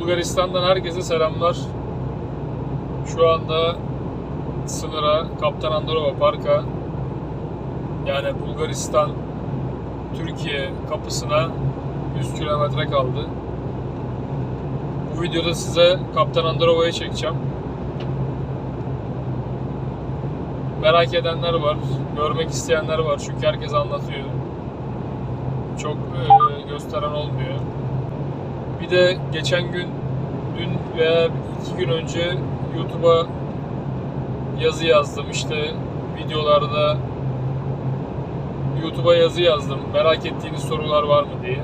Bulgaristan'dan herkese selamlar. Şu anda sınıra Kaptan Andorova Park'a yani Bulgaristan Türkiye kapısına 100 kilometre kaldı. Bu videoda size Kaptan Andorova'yı çekeceğim. Merak edenler var, görmek isteyenler var çünkü herkes anlatıyor. Çok e, gösteren olmuyor. Bir de geçen gün, dün veya iki gün önce YouTube'a yazı yazdım. İşte videolarda YouTube'a yazı yazdım. Merak ettiğiniz sorular var mı diye.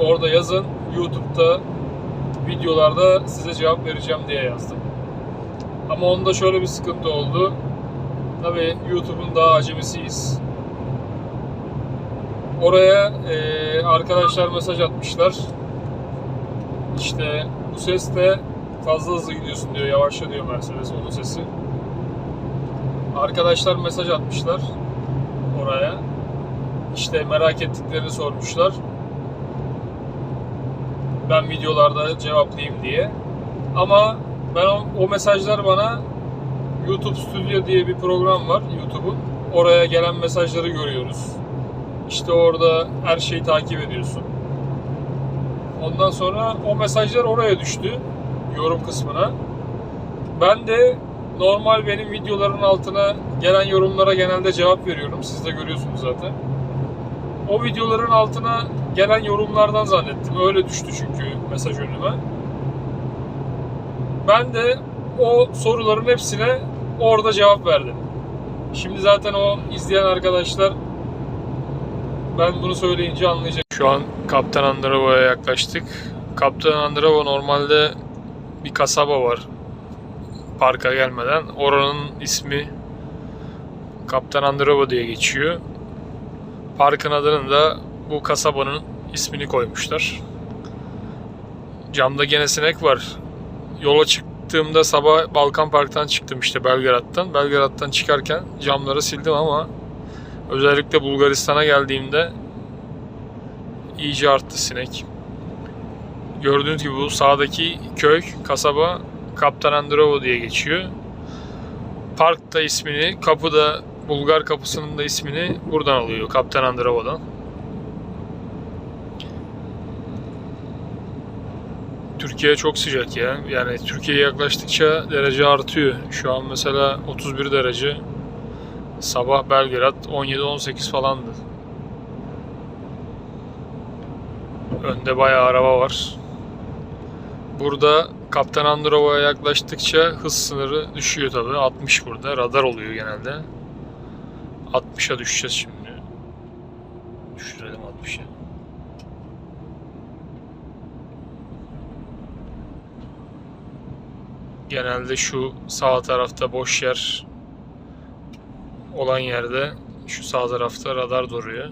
Orada yazın. YouTube'da videolarda size cevap vereceğim diye yazdım. Ama onda şöyle bir sıkıntı oldu. Tabii YouTube'un daha acemisiyiz. Oraya eee, arkadaşlar mesaj atmışlar. İşte bu ses de fazla hızlı gidiyorsun diyor, yavaşla diyor Mercedes onun sesi. Arkadaşlar mesaj atmışlar oraya. İşte merak ettiklerini sormuşlar. Ben videolarda cevaplayayım diye. Ama ben o, o mesajlar bana YouTube Studio diye bir program var YouTube'un. Oraya gelen mesajları görüyoruz. İşte orada her şeyi takip ediyorsun. Ondan sonra o mesajlar oraya düştü. Yorum kısmına. Ben de normal benim videoların altına gelen yorumlara genelde cevap veriyorum. Siz de görüyorsunuz zaten. O videoların altına gelen yorumlardan zannettim. Öyle düştü çünkü mesaj önüme. Ben de o soruların hepsine orada cevap verdim. Şimdi zaten o izleyen arkadaşlar ben bunu söyleyince anlayacak. Şu an Kaptan Androva'ya yaklaştık. Kaptan Androva normalde bir kasaba var parka gelmeden. Oranın ismi Kaptan Androva diye geçiyor. Parkın adını da bu kasabanın ismini koymuşlar. Camda gene sinek var. Yola çıktığımda sabah Balkan Park'tan çıktım işte Belgrad'dan. Belgrad'dan çıkarken camları sildim ama özellikle Bulgaristan'a geldiğimde iyice arttı sinek. Gördüğünüz gibi bu sağdaki köy, kasaba Kaptan Androvo diye geçiyor. Park da ismini, kapı da Bulgar kapısının da ismini buradan alıyor. Kaptan Androva'dan. Türkiye çok sıcak ya. Yani Türkiye'ye yaklaştıkça derece artıyor. Şu an mesela 31 derece. Sabah Belgrad 17-18 falandı. Önde bayağı araba var. Burada Kaptan Androva'ya yaklaştıkça hız sınırı düşüyor tabi. 60 burada. Radar oluyor genelde. 60'a düşeceğiz şimdi. Düşürelim 60'a. Genelde şu sağ tarafta boş yer olan yerde şu sağ tarafta radar duruyor.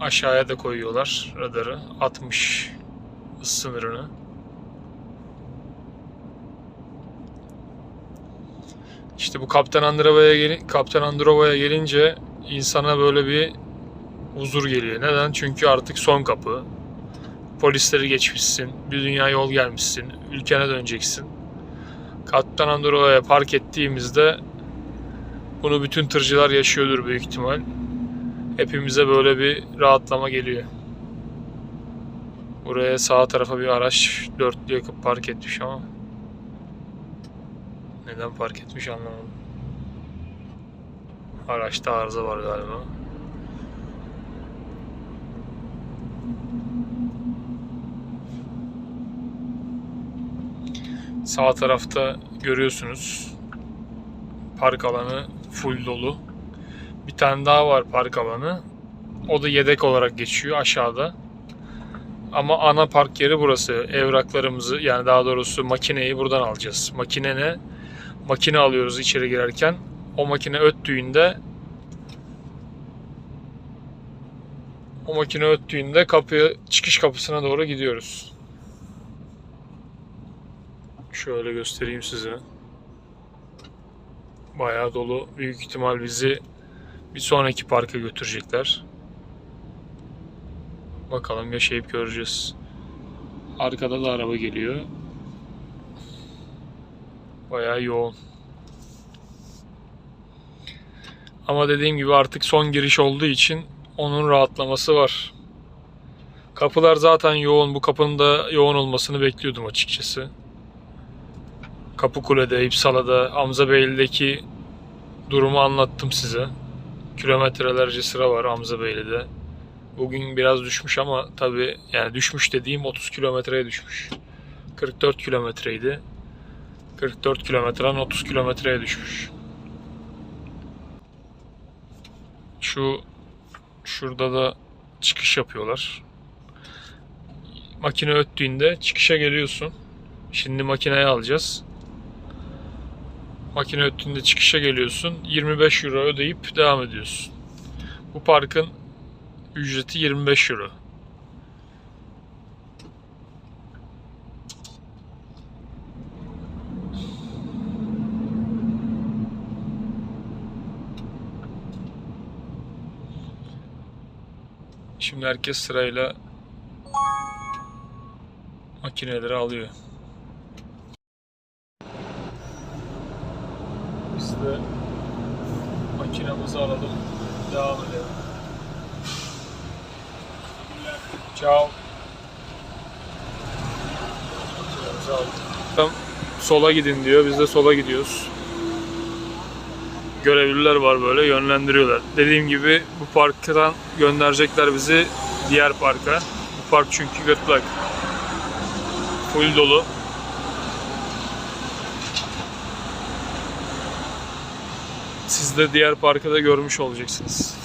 Aşağıya da koyuyorlar radarı. 60 hız sınırını. İşte bu Kaptan Androva'ya gel Kaptan Androva'ya gelince insana böyle bir huzur geliyor. Neden? Çünkü artık son kapı. Polisleri geçmişsin. Bir dünya yol gelmişsin. Ülkene döneceksin. Kaptan Androva'ya park ettiğimizde bunu bütün tırcılar yaşıyordur büyük ihtimal hepimize böyle bir rahatlama geliyor. Buraya sağ tarafa bir araç dörtlü yakıp park etmiş ama neden park etmiş anlamadım. Araçta arıza var galiba. Sağ tarafta görüyorsunuz park alanı full dolu. Bir tane daha var park alanı. O da yedek olarak geçiyor aşağıda. Ama ana park yeri burası. Evraklarımızı yani daha doğrusu makineyi buradan alacağız. Makine ne? Makine alıyoruz içeri girerken. O makine öttüğünde o makine öttüğünde kapı çıkış kapısına doğru gidiyoruz. Şöyle göstereyim size. Bayağı dolu. Büyük ihtimal bizi bir sonraki parka götürecekler. Bakalım yaşayıp göreceğiz. Arkada da araba geliyor. Bayağı yoğun. Ama dediğim gibi artık son giriş olduğu için onun rahatlaması var. Kapılar zaten yoğun. Bu kapının da yoğun olmasını bekliyordum açıkçası. Kapıkule'de, İpsala'da, Hamzabeyli'deki durumu anlattım size. Kilometrelerce sıra var Hamzabeyli'de. Bugün biraz düşmüş ama tabi yani düşmüş dediğim 30 kilometreye düşmüş. 44 kilometreydi. 44 kilometreden 30 kilometreye düşmüş. Şu şurada da çıkış yapıyorlar. Makine öttüğünde çıkışa geliyorsun. Şimdi makineyi alacağız. Makine öttüğünde çıkışa geliyorsun. 25 euro ödeyip devam ediyorsun. Bu parkın ücreti 25 euro. Şimdi herkes sırayla makineleri alıyor. Biz de alalım. Devam edelim. Ciao. Sola gidin diyor. Biz de sola gidiyoruz. Görevliler var böyle yönlendiriyorlar. Dediğim gibi bu parktan gönderecekler bizi diğer parka. Bu park çünkü gırtlak. Full dolu. De diğer parkı da görmüş olacaksınız.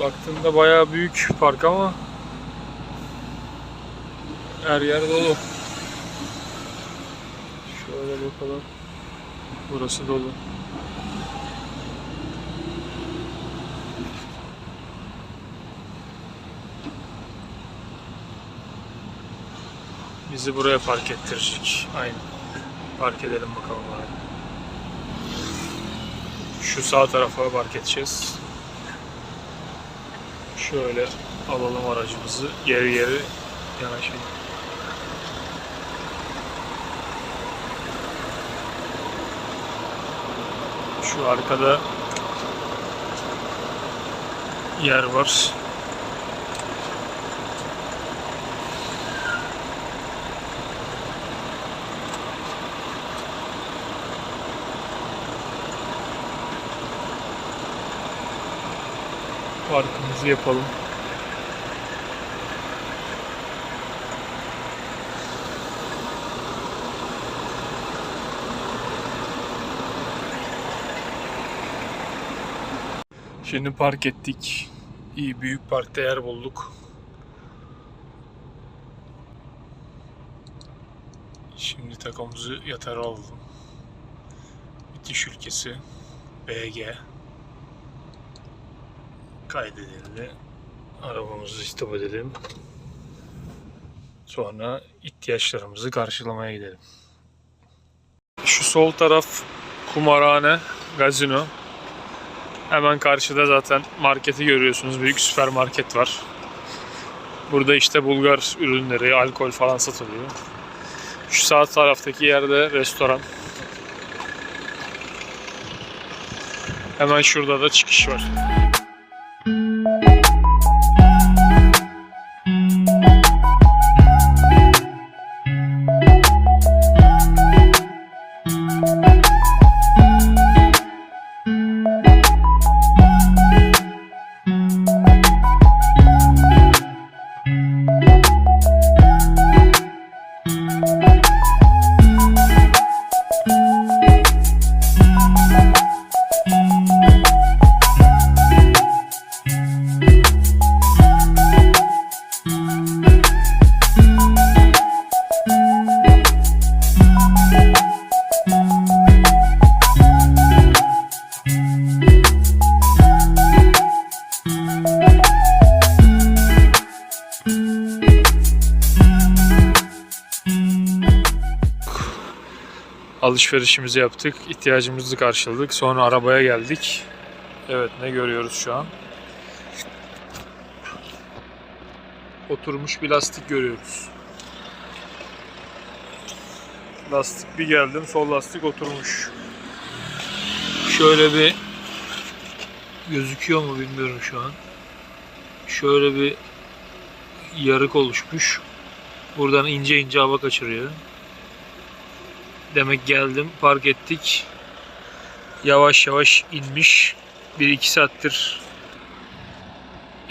Baktığında bayağı büyük park ama her yer dolu. Şöyle bakalım. Burası dolu. Bizi buraya park ettirecek. Aynen. Park edelim bakalım abi. Şu sağ tarafa park edeceğiz. Şöyle alalım aracımızı. Geri geri yanaşalım. Şu arkada yer var. Parkımızı yapalım. Şimdi park ettik. İyi büyük parkta yer bulduk. Şimdi takomuzu yatara alalım. Bitiş ülkesi BG kaydedildi. Arabamızı istop edelim. Sonra ihtiyaçlarımızı karşılamaya gidelim. Şu sol taraf kumarhane, gazino. Hemen karşıda zaten marketi görüyorsunuz. Büyük süpermarket var. Burada işte Bulgar ürünleri, alkol falan satılıyor. Şu sağ taraftaki yerde restoran. Hemen şurada da çıkış var. Alışverişimizi yaptık. ihtiyacımızı karşıladık. Sonra arabaya geldik. Evet ne görüyoruz şu an? Oturmuş bir lastik görüyoruz. Lastik bir geldim. Sol lastik oturmuş. Şöyle bir gözüküyor mu bilmiyorum şu an. Şöyle bir yarık oluşmuş. Buradan ince ince hava kaçırıyor. Demek geldim, park ettik. Yavaş yavaş inmiş. 1-2 saattir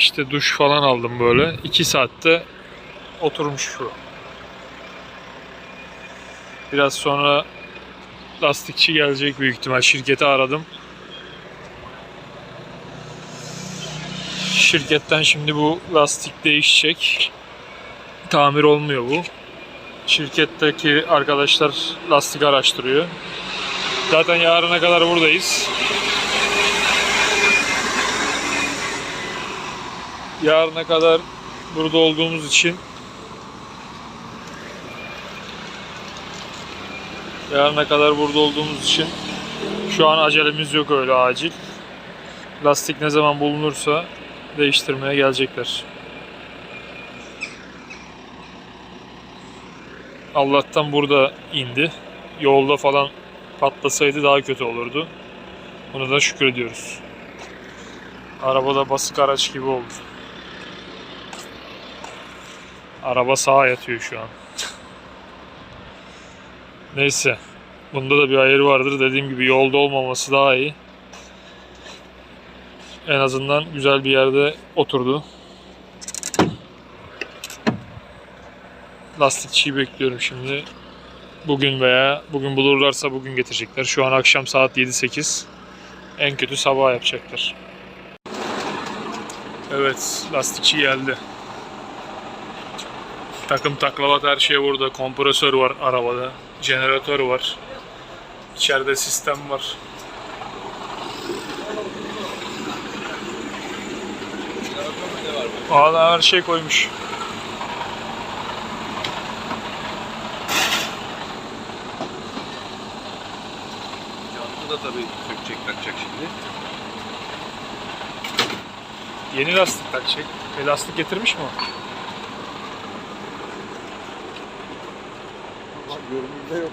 işte duş falan aldım böyle. 2 saatte oturmuş şu. Biraz sonra lastikçi gelecek büyük ihtimal. Şirketi aradım. Şirketten şimdi bu lastik değişecek. Tamir olmuyor bu. Şirketteki arkadaşlar lastik araştırıyor. Zaten yarına kadar buradayız. Yarına kadar burada olduğumuz için yarına kadar burada olduğumuz için şu an acelemiz yok öyle acil. Lastik ne zaman bulunursa değiştirmeye gelecekler. Allah'tan burada indi. Yolda falan patlasaydı daha kötü olurdu. Buna da şükür ediyoruz. Arabada basık araç gibi oldu. Araba sağa yatıyor şu an. Neyse. Bunda da bir ayır vardır. Dediğim gibi yolda olmaması daha iyi. En azından güzel bir yerde oturdu. Lastikçiyi bekliyorum şimdi. Bugün veya bugün bulurlarsa bugün getirecekler. Şu an akşam saat 7-8. En kötü sabah yapacaklar. Evet, lastikçi geldi. Takım taklavat her şey burada. Kompresör var arabada. Jeneratör var. İçeride sistem var. Valla her şey koymuş. Tabii sökecek takacak şimdi. Yeni lastik takacak. E, lastik getirmiş mi o? Görünümde yok.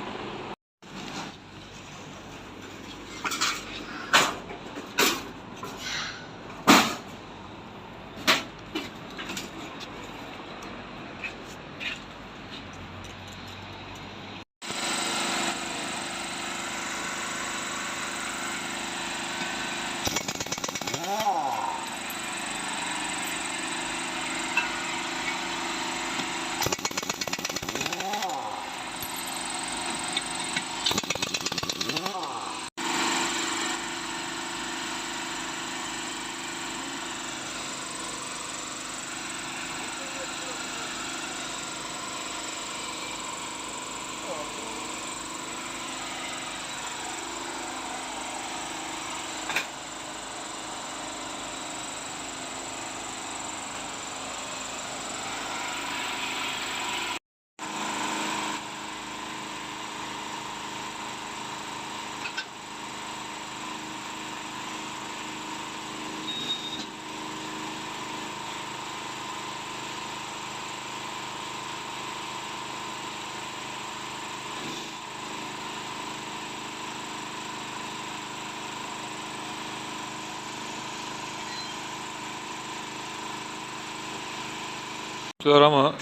Var ama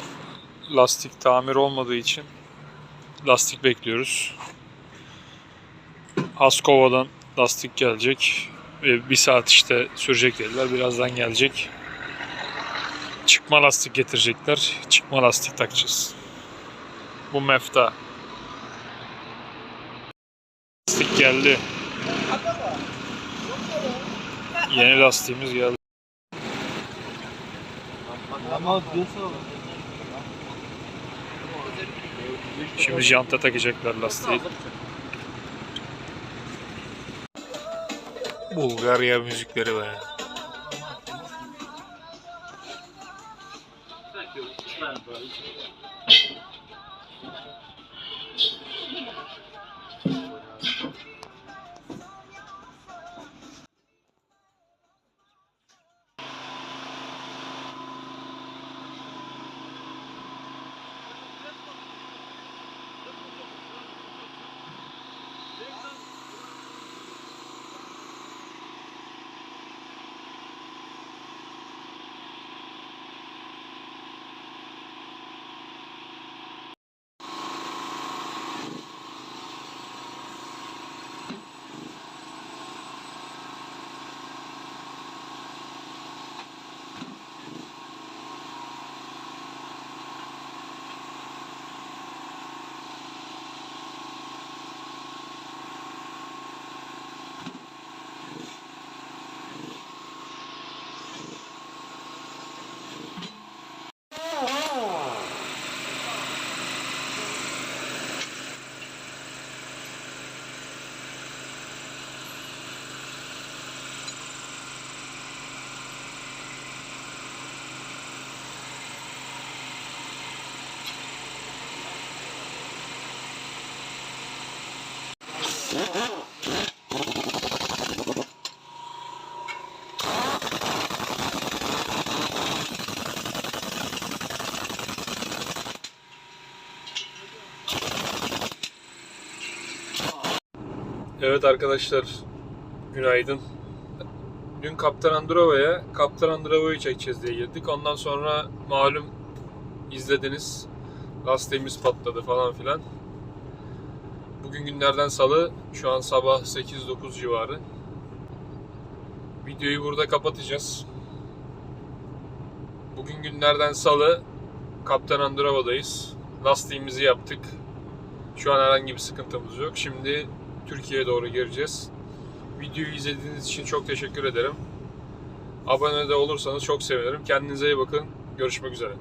lastik tamir olmadığı için lastik bekliyoruz. Haskova'dan lastik gelecek. Bir saat işte sürecek dediler. Birazdan gelecek. Çıkma lastik getirecekler. Çıkma lastik takacağız. Bu mefta. Lastik geldi. Yeni lastiğimiz geldi. Ama diyorsa Şimdi janta takacaklar lastiği. Bulgarya müzikleri be. Evet arkadaşlar, günaydın. Dün Kaptan Androva'ya, Kaptan Androva'yı çekeceğiz diye girdik. Ondan sonra malum izlediniz. Lastiğimiz patladı falan filan. Bugün günlerden salı, şu an sabah 8-9 civarı. Videoyu burada kapatacağız. Bugün günlerden salı, Kaptan Androva'dayız. Lastiğimizi yaptık. Şu an herhangi bir sıkıntımız yok. Şimdi Türkiye'ye doğru gireceğiz. Videoyu izlediğiniz için çok teşekkür ederim. Abone de olursanız çok sevinirim. Kendinize iyi bakın. Görüşmek üzere.